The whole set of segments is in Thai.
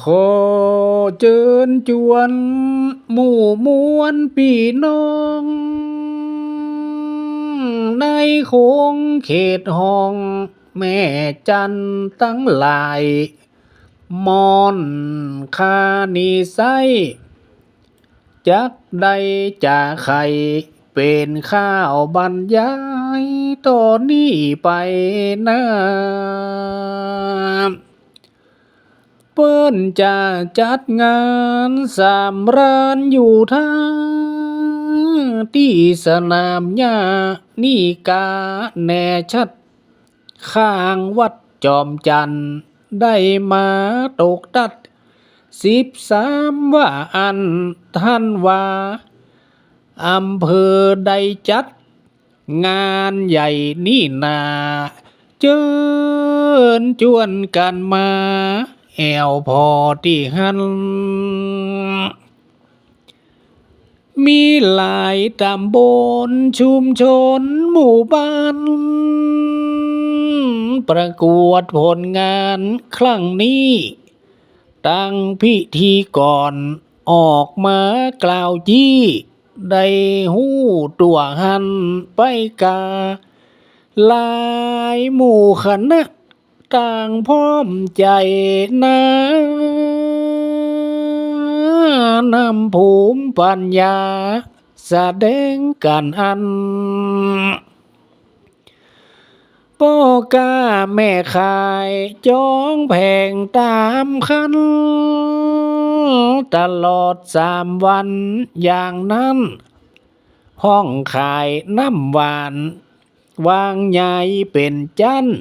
ขอเจิญจวนหมู่มวลพี่น้อง ในโคงเขตห้อง แม่จันตั้งหลาย มอนคานีไซจักได้จะไข่เป็นข้าวบรรยายตอนนี้ไปน้า เปิ้นจะจัดงานสามร้านอยู่ท่าที่สนามหญ้านี่กาแน่ชัด ข้างวัดจอมจันทร์ได้มาตกตัด สิบสามว่าอันท่านว่าอำเภอใดจัด งานใหญ่นี่นา เจิญจวนกันมา แอวพอที่หัน มีหลายตำบลชุมชนหมู่บ้าน ประกวดผลงานครั้งนี้ ตั้งพิธีก่อนออกมากล่าวจี้ได้หู้ตัวหันไปกา ลายหมู่คณะ ต่างพร้อมใจนะนำภูมิปัญญา แสดงกันอันป้อกาแม่ขายจองแผงตามคัน ตลอดสามวันอย่างนั้น ห้องขายน้ำหวาน วางใหญ่เป็นจันทร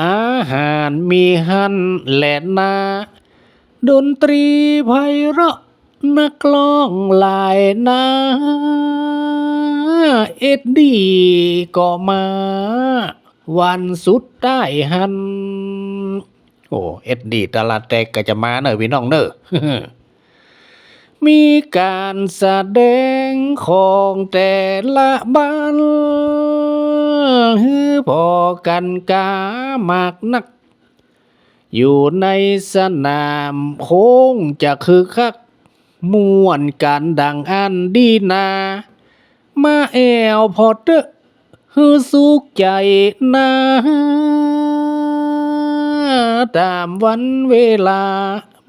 อาหารมีหันแหละนาดนตรีไพเราะนักร้องหลายนาเอ็ดดีก็มา วันสุดได้หัน โอ้ เอ็ดดีตลาดแตกก็จะมาเนอะพี่น้องเนอะ มีการแสดงของแต่ละบ้านฮือพอกันกามากนัก อยู่ในสนามโค้งจะคือคักม่วนกันดังอันดีนา มาแอวพอเตอฮือสุขใจนาตามวันเวลา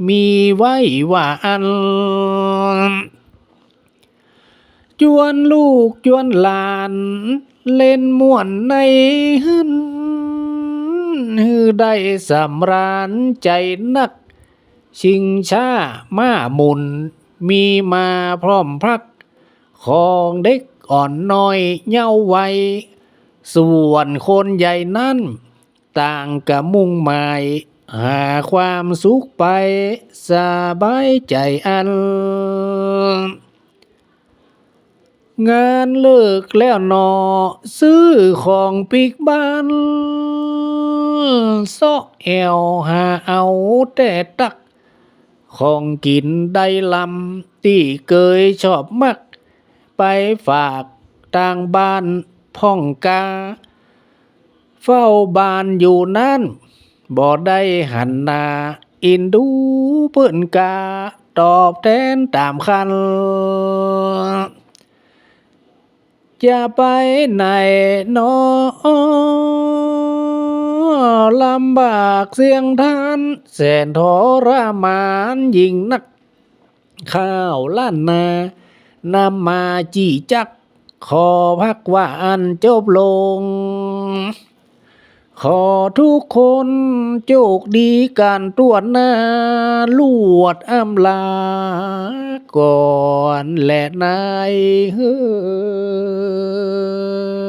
มีไว้ว่าอันจวนลูกจวนหลาน เล่นม่วนในหันฮือได้สำราญใจนัก ชิงช้ามาหมุน มีมาพร้อมพรัก ของเด็กอ่อนน้อยเย้าวัยส่วนคนใหญ่นั้นต่างกะมุ่งหมาย หาความสุขไปสบายใจอัน งานเลิกแล้วหนอ ซื้อของปีกบ้านซาะแอวหาเอาแต่ตัก ของกินได้ลำที่เคยชอบมัก ไปฝากต่างบ้านพ่องกา เฝ้าบ้านอยู่นั้น บ่ได้หันหน้าอินดูเปิ้นกาตอบแทนตามคัน จะไปไหนนอลำบากเสียงท่านแสนทรมานยิ่งนัก ข้าวล้านนานำมาจีจัก ขอพักว่าอันจบลง ขอทุกคนโชคดีการตรวจหน้าลวดอำลา ก่อนและนายเฮ้อ